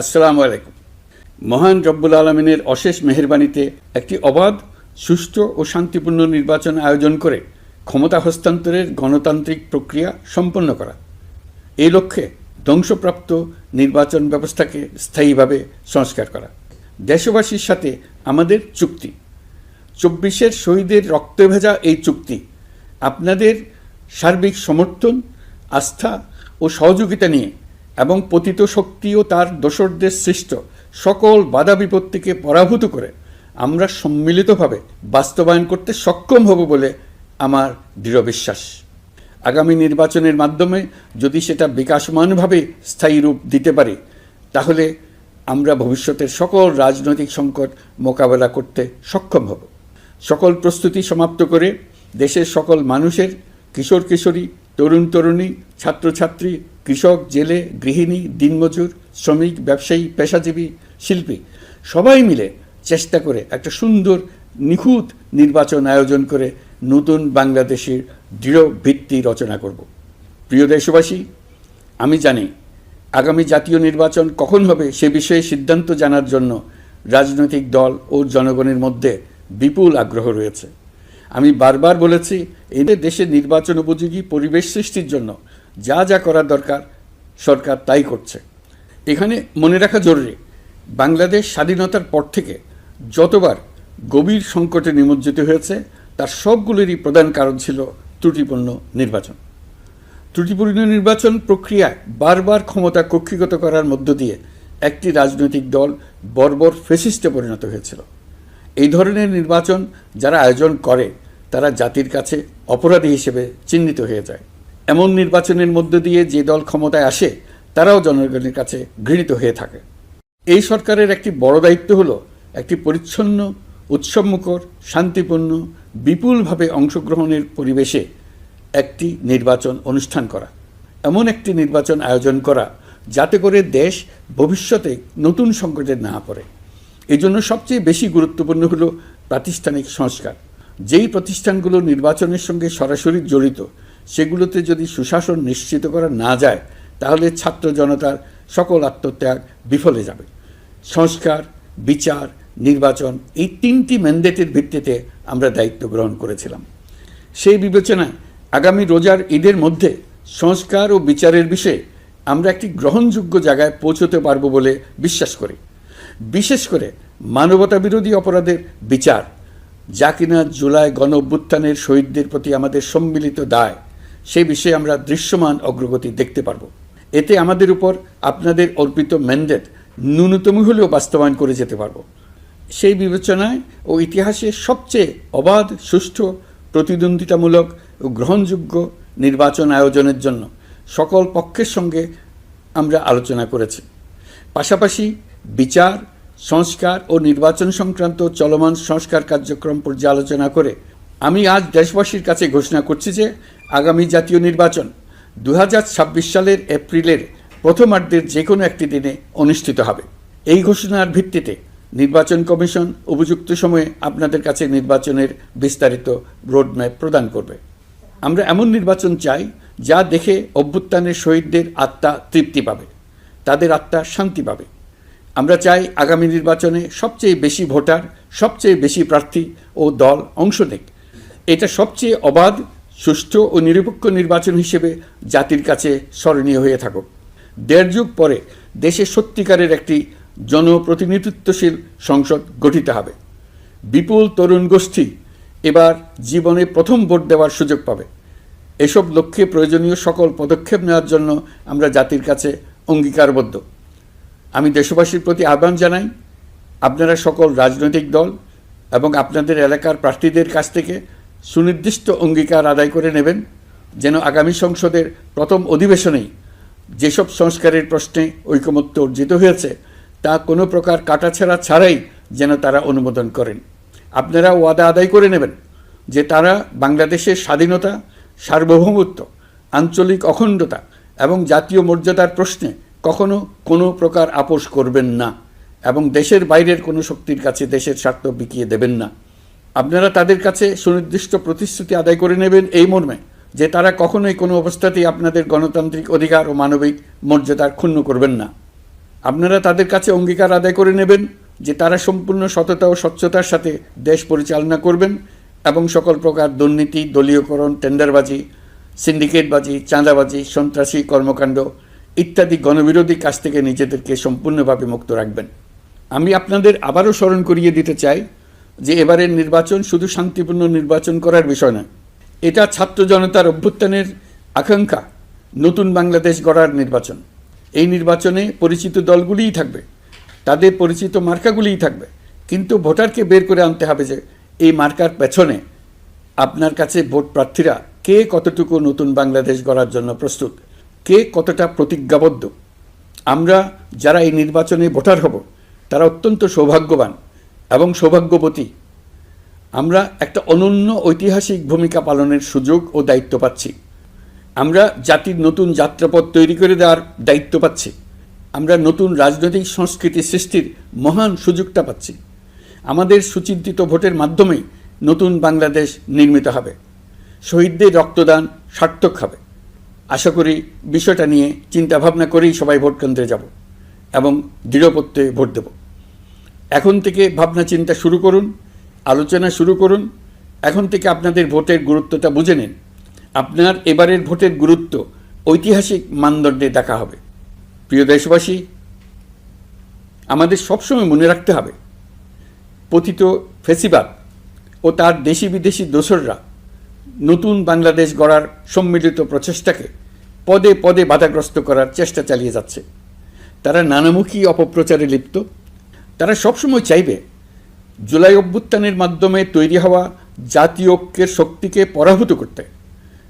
আসসালামু আলাইকুম। মহান রব্বুল আলমিনের অশেষ মেহরবানিতে একটি অবাধ, সুষ্ঠু ও শান্তিপূর্ণ নির্বাচন আয়োজন করে ক্ষমতা হস্তান্তরের গণতান্ত্রিক প্রক্রিয়া সম্পন্ন করা। এই লক্ষ্যে ধ্বংসপ্রাপ্ত নির্বাচন ব্যবস্থাকে স্থায়ীভাবে সংস্কার করা। দেশবাসীর সাথে আমাদের চুক্তি। চব্বিশের শহীদের রক্তে ভেজা এই চুক্তি, আপনাদের সার্বিক সমর্থন, আস্থা ও সহযোগিতা নিয়ে এবং পতিত শক্তি ও তার দোসরদের সৃষ্ট। সকল বাধা বিপত্তিকে পরাভূত করে আমরা সম্মিলিতভাবে বাস্তবায়ন করতে সক্ষম হব বলে আমার দৃঢ় বিশ্বাস। আগামী নির্বাচনের মাধ্যমে যদি সেটা বিকাশমানভাবে স্থায়ী রূপ দিতে পারি, তাহলে আমরা ভবিষ্যতের সকল রাজনৈতিক সংকট মোকাবেলা করতে সক্ষম হব। সকল প্রস্তুতি সমাপ্ত করে দেশের সকল মানুষের কিশোর কিশোরী তরুণ তরুণী, ছাত্রছাত্রী, কৃষক, জেলে, গৃহিণী, দিনমজুর, শ্রমিক, ব্যবসায়ী, পেশাজীবী, শিল্পী, সবাই মিলে চেষ্টা করে একটা সুন্দর, নিখুঁত নির্বাচন আয়োজন করে নতুন বাংলাদেশের দৃঢ় ভিত্তি রচনা করব। প্রিয় দেশবাসী, আমি জানি আগামী জাতীয় নির্বাচন কখন হবে সে বিষয়ে সিদ্ধান্ত জানার জন্য রাজনৈতিক দল ও জনগণের মধ্যে বিপুল আগ্রহ রয়েছে। আমি বারবার বলেছি এদের দেশের নির্বাচন উপযোগী পরিবেশ সৃষ্টির জন্য যা যা করার দরকার, সরকার তাই করছে। এখানে মনে রাখা জরুরি, বাংলাদেশ স্বাধীনতার পর থেকে যতবার গভীর সংকটে নিমজ্জিত হয়েছে, তার সবগুলোরই প্রধান কারণ ছিল ত্রুটিপূর্ণ নির্বাচন। ত্রুটিপূর্ণ নির্বাচন প্রক্রিয়ায় বারবার ক্ষমতা কক্ষিগত করার মধ্য দিয়ে একটি রাজনৈতিক দল বর্বর ফেসিস্টে পরিণত হয়েছিল। এই ধরনের নির্বাচন যারা আয়োজন করে, তারা জাতির কাছে অপরাধী হিসেবে চিহ্নিত হয়ে যায়। এমন নির্বাচনের মধ্য দিয়ে যে দল ক্ষমতায় আসে, তারাও জনগণের কাছে ঘৃণিত হয়ে থাকে। এই সরকারের একটি বড় দায়িত্ব হল একটি পরিচ্ছন্ন, উৎসবমুখর, শান্তিপূর্ণ, বিপুলভাবে অংশগ্রহণের পরিবেশে একটি নির্বাচন অনুষ্ঠান করা। এমন একটি নির্বাচন আয়োজন করা যাতে করে দেশ ভবিষ্যতে নতুন সংকটে না পড়ে। এই জন্য সবচেয়ে বেশি গুরুত্বপূর্ণ হলো প্রাতিষ্ঠানিক সংস্কার। যেই প্রতিষ্ঠানগুলো নির্বাচনের সঙ্গে সরাসরি জড়িত, সেগুলোতে যদি সুশাসন নিশ্চিত করা না যায়, তাহলে ছাত্র জনতার সকল আত্মত্যাগ বিফলে যাবে। সংস্কার, বিচার, নির্বাচন এই তিনটি ম্যান্ডেটের ভিত্তিতে আমরা দায়িত্ব গ্রহণ করেছিলাম। সেই বিবেচনায় আগামী রোজার ঈদের মধ্যে সংস্কার ও বিচারের বিষয়ে আমরা একটি গ্রহণযোগ্য জায়গায় পৌঁছতে পারব বলে বিশ্বাস করি। বিশেষ করে মানবতা বিরোধী অপরাধের বিচার, যা কিনা জুলাই গণ অভ্যুত্থানের শহীদদের প্রতি আমাদের সম্মিলিত দায়, সে বিষয়ে আমরা দৃশ্যমান অগ্রগতি দেখতে পারব। এতে আমাদের উপর আপনাদের অর্পিত ম্যান্ডেট ন্যূনতম হলেও বাস্তবায়ন করে যেতে পারব। সেই বিবেচনায় ও ইতিহাসে সবচেয়ে অবাধ, সুষ্ঠু, প্রতিদ্বন্দ্বিতামূলক ও গ্রহণযোগ্য নির্বাচন আয়োজনের জন্য সকল পক্ষের সঙ্গে আমরা আলোচনা করেছি। পাশাপাশি বিচার, সংস্কার ও নির্বাচন সংক্রান্ত চলমান সংস্কার কার্যক্রম পর্যালোচনা করে আমি আজ দেশবাসীর কাছে ঘোষণা করছি যে আগামী জাতীয় নির্বাচন দু হাজার ছাব্বিশ সালের এপ্রিলের প্রথমার্ধের যে কোনো একটি দিনে অনুষ্ঠিত হবে। এই ঘোষণার ভিত্তিতে নির্বাচন কমিশন উপযুক্ত সময়ে আপনাদের কাছে নির্বাচনের বিস্তারিত রোডম্যাপ প্রদান করবে। আমরা এমন নির্বাচন চাই যা দেখে অভ্যুত্থানের শহীদদের আত্মা তৃপ্তি পাবে, তাদের আত্মা শান্তি পাবে। আমরা চাই আগামী নির্বাচনে সবচেয়ে বেশি ভোটার, সবচেয়ে বেশি প্রার্থী ও দল অংশ নেক। এটা সবচেয়ে অবাধ, সুষ্ঠু ও নিরপেক্ষ নির্বাচন হিসেবে জাতির কাছে স্মরণীয় হয়ে থাকুক। দেড় যুগ পরে দেশে সত্যিকারের একটি জনপ্রতিনিধিত্বশীল সংসদ গঠিত হবে। বিপুল তরুণ গোষ্ঠী এবার জীবনে প্রথম ভোট দেওয়ার সুযোগ পাবে। এসব লক্ষ্যে প্রয়োজনীয় সকল পদক্ষেপ নেওয়ার জন্য আমরা জাতির কাছে অঙ্গীকারবদ্ধ। আমি দেশবাসীর প্রতি আহ্বান জানাই, আপনারা সকল রাজনৈতিক দল এবং আপনাদের এলাকার প্রার্থীদের কাছ থেকে সুনির্দিষ্ট অঙ্গীকার আদায় করে নেবেন, যেন আগামী সংসদের প্রথম অধিবেশনেই যেসব সংস্কারের প্রশ্নে ঐকমত্য অর্জিত হয়েছে, তা কোনো প্রকার কাটাছেড়া ছাড়াই যেন তারা অনুমোদন করেন। আপনারা ওয়াদা আদায় করে নেবেন যে তারা বাংলাদেশের স্বাধীনতা, সার্বভৌমত্ব, আঞ্চলিক অখণ্ডতা এবং জাতীয় মর্যাদার প্রশ্নে কখনো কোনো প্রকার আপোষ করবেন না এবং দেশের বাইরের কোনো শক্তির কাছে দেশের স্বার্থ বিকিয়ে দেবেন না। আপনারা তাদের কাছে সুনির্দিষ্ট প্রতিশ্রুতি আদায় করে নেবেন এই মর্মে যে তারা কখনোই কোনো অবস্থাতেই আপনাদের গণতান্ত্রিক অধিকার ও মানবিক মর্যাদার ক্ষুণ্ণ করবেন না। আপনারা তাদের কাছে অঙ্গীকার আদায় করে নেবেন যে তারা সম্পূর্ণ সততা ও স্বচ্ছতার সাথে দেশ পরিচালনা করবেন এবং সকল প্রকার দুর্নীতি, দলীয়করণ, টেন্ডারবাজি, সিন্ডিকেটবাজি, চাঁদাবাজি, সন্ত্রাসী কর্মকাণ্ড ইত্যাদি গণবিরোধী কাজ থেকে নিজেদেরকে সম্পূর্ণভাবে মুক্ত রাখবেন। আমি আপনাদের আবারও স্মরণ করিয়ে দিতে চাই যে এবারের নির্বাচন শুধু শান্তিপূর্ণ নির্বাচন করার বিষয় নয়, এটা ছাত্র জনতার অভ্যুত্থানের আকাঙ্ক্ষা, নতুন বাংলাদেশ গড়ার নির্বাচন। এই নির্বাচনে পরিচিত দলগুলিই থাকবে, তাদের পরিচিত মার্কাগুলিই থাকবে, কিন্তু ভোটারকে বের করে আনতে হবে যে এই মার্কার পেছনে আপনার কাছে ভোট প্রার্থীরা কে কতটুকু নতুন বাংলাদেশ গড়ার জন্য প্রস্তুত। কে কতটা প্রতিজ্ঞাবদ্ধ? আমরা যারা এই নির্বাচনে ভোটার হব, তারা অত্যন্ত সৌভাগ্যবান এবং সৌভাগ্যবতী। আমরা একটা অনন্য ঐতিহাসিক ভূমিকা পালনের সুযোগ ও দায়িত্ব পাচ্ছি। আমরা জাতির নতুন যাত্রাপথ তৈরি করে দেওয়ার দায়িত্ব পাচ্ছি। আমরা নতুন রাজনৈতিক সংস্কৃতি সৃষ্টির মহান সুযোগটা পাচ্ছি। আমাদের সুচিন্তিত ভোটের মাধ্যমে নতুন বাংলাদেশ নির্মিত হবে। শহীদদের রক্তদান সার্থক হবে। আশা করি বিষয়টা নিয়ে চিন্তা ভাবনা করেই সবাই ভোট কেন্দ্রে যাব এবং দৃঢ়পত্রে ভোট দেব। এখন থেকে ভাবনা চিন্তা শুরু করুন, আলোচনা শুরু করুন। এখন থেকে আপনাদের ভোটের গুরুত্বটা বুঝে নিন। আপনার এবারের ভোটের গুরুত্ব ঐতিহাসিক মানদণ্ডে দেখা হবে। প্রিয় দেশবাসী, আমাদের সবসময় মনে রাখতে হবে, পতিত ফেসিবাদ ও তার দেশি বিদেশি দোসররা নতুন বাংলাদেশ গড়ার সম্মিলিত প্রচেষ্টাকে পদে পদে বাধাগ্রস্ত করার চেষ্টা চালিয়ে যাচ্ছে। তারা নানামুখী অপপ্রচারে লিপ্ত। তারা সবসময় চাইবে জুলাই অভ্যুত্থানের মাধ্যমে তৈরি হওয়া জাতীয় ঐক্যের শক্তিকে পরাভূত করতে,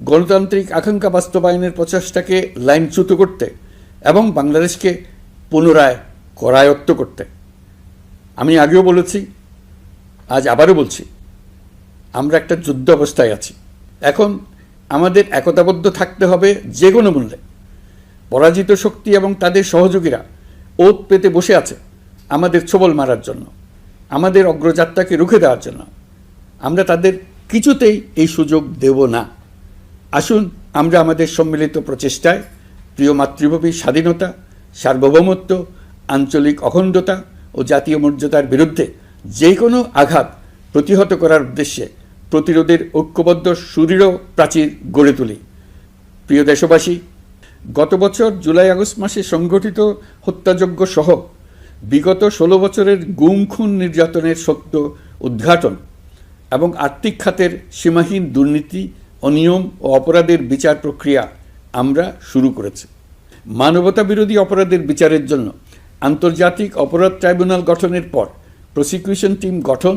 গণতান্ত্রিক আকাঙ্ক্ষা বাস্তবায়নের প্রচেষ্টাকে লাইনচ্যুত করতে এবং বাংলাদেশকে পুনরায় করায়ত্ত করতে। আমি আগেও বলেছি, আজ আবারও বলছি, আমরা একটা যুদ্ধ অবস্থায় আছি। এখন আমাদের একতাবদ্ধ থাকতে হবে যে কোনো মূল্যে। পরাজিত শক্তি এবং তাদের সহযোগীরা ওত পেতে বসে আছে আমাদের ছোবল মারার জন্য, আমাদের অগ্রযাত্রাকে রুখে দেওয়ার জন্য। আমরা তাদের কিছুতেই এই সুযোগ দেব না। আসুন আমরা আমাদের সম্মিলিত প্রচেষ্টায় প্রিয় মাতৃভূমির স্বাধীনতা, সার্বভৌমত্ব, আঞ্চলিক অখণ্ডতা ও জাতীয় মর্যাদার বিরুদ্ধে যে কোনো আঘাত প্রতিহত করার উদ্দেশ্যে প্রতিরোধের ঐক্যবদ্ধ, সুদৃঢ় প্রাচীর গড়ে তুলি। প্রিয় দেশবাসী, গত বছর জুলাই আগস্ট মাসে সংগঠিত হত্যাযজ্ঞ সহ বিগত ষোলো বছরের গুম খুন নির্যাতনের সত্য উদ্ঘাটন এবং আর্থিক খাতের সীমাহীন দুর্নীতি, অনিয়ম ও অপরাধের বিচার প্রক্রিয়া আমরা শুরু করেছি। মানবতা বিরোধী অপরাধের বিচারের জন্য আন্তর্জাতিক অপরাধ ট্রাইব্যুনাল গঠনের পর প্রসিকিউশন টিম গঠন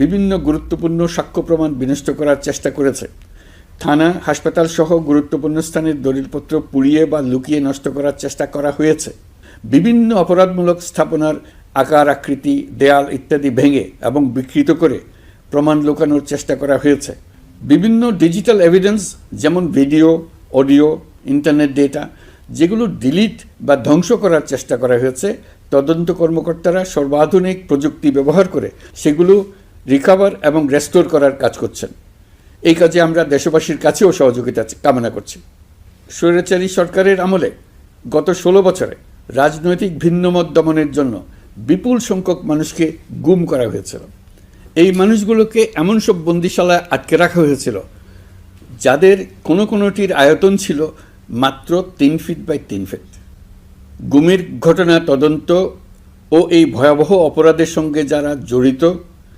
বিভিন্ন গুরুত্বপূর্ণ সাক্ষ্য প্রমাণ বিনষ্ট করার চেষ্টা করেছে। থানা, হাসপাতাল সহ গুরুত্বপূর্ণ স্থানের দলিলপত্র পুড়িয়ে বা লুকিয়ে নষ্ট করার চেষ্টা করা হয়েছে। বিভিন্ন অপরাধমূলক স্থাপনার আকার, আকৃতি, দেয়াল ইত্যাদি ভেঙে এবং বিকৃত করে প্রমাণ লুকানোর চেষ্টা করা হয়েছে। বিভিন্ন ডিজিটাল এভিডেন্স যেমন ভিডিও, অডিও, ইন্টারনেট ডেটা, যেগুলো ডিলিট বা ধ্বংস করার চেষ্টা করা হয়েছে, তদন্ত কর্মকর্তারা সর্বাধুনিক প্রযুক্তি ব্যবহার করে সেগুলো রিকাভার এবং রেস্টোর করার কাজ করছেন। এই কাজে আমরা দেশবাসীর কাছেও সহযোগিতা কামনা করছি। স্বৈরাচারী সরকারের আমলে গত ষোলো বছরে রাজনৈতিক ভিন্নমত দমনের জন্য বিপুল সংখ্যক মানুষকে গুম করা হয়েছিল। এই মানুষগুলোকে এমন সব বন্দিশালায় আটকে রাখা হয়েছিল, যাদের কোনো কোনোটির আয়তন ছিল মাত্র তিন ফিট বাই তিন ফিট। গুমের ঘটনা তদন্ত ও এই ভয়াবহ অপরাধের সঙ্গে যারা জড়িত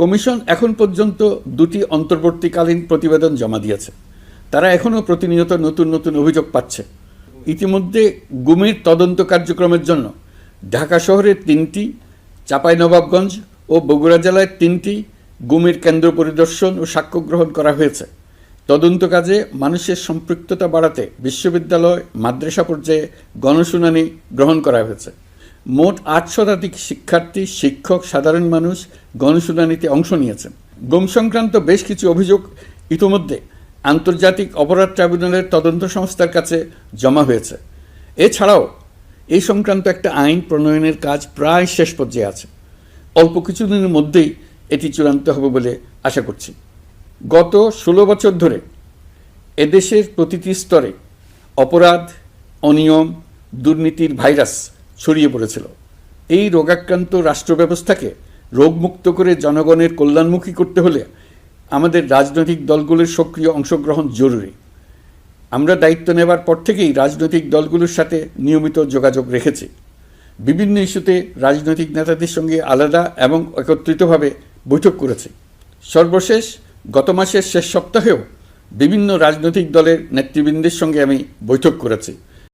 কমিশন এখন পর্যন্ত দুটি অন্তর্বর্তীকালীন প্রতিবেদন জমা দিয়েছে। তারা এখনও প্রতিনিয়ত নতুন নতুন অভিযোগ পাচ্ছে। ইতিমধ্যে গুমের তদন্ত কার্যক্রমের জন্য ঢাকা শহরের তিনটি, চাঁপাইনবাবগঞ্জ ও বগুড়া জেলায় তিনটি গুমের কেন্দ্র পরিদর্শন ও সাক্ষ্য গ্রহণ করা হয়েছে। তদন্ত কাজে মানুষের সম্পৃক্ততা বাড়াতে বিশ্ববিদ্যালয়, মাদ্রাসা পর্যায়ে গণশুনানি গ্রহণ করা হয়েছে। মোট আট শতাধিক শিক্ষার্থী, শিক্ষক, সাধারণ মানুষ গণশুনানিতে অংশ নিয়েছেন। গুম সংক্রান্ত বেশ কিছু অভিযোগ ইতোমধ্যে আন্তর্জাতিক অপরাধ ট্রাইব্যুনালের তদন্ত সংস্থার কাছে জমা হয়েছে। এছাড়াও এই সংক্রান্ত একটা আইন প্রণয়নের কাজ প্রায় শেষ পর্যায়ে আছে। অল্প কিছুদিনের মধ্যেই এটি চূড়ান্ত হবে বলে আশা করছি। গত ষোলো বছর ধরে এদেশের প্রতিটি স্তরে অপরাধ, অনিয়ম, দুর্নীতির ভাইরাস ছড়িয়ে পড়েছিল। এই রোগাক্রান্ত রাষ্ট্র ব্যবস্থাকে রোগমুক্ত করে জনগণের কল্যাণমুখী করতে হলে আমাদের রাজনৈতিক দলগুলোর সক্রিয় অংশগ্রহণ জরুরি। আমরা দায়িত্ব নেবার পর থেকেই রাজনৈতিক দলগুলোর সাথে নিয়মিত যোগাযোগ রেখেছি। বিভিন্ন ইস্যুতে রাজনৈতিক নেতাদের সঙ্গে আলাদা এবং একত্রিতভাবে বৈঠক করেছি। সর্বশেষ গত মাসের শেষ সপ্তাহেও বিভিন্ন রাজনৈতিক দলের নেতৃবৃন্দের সঙ্গে আমি বৈঠক করেছি।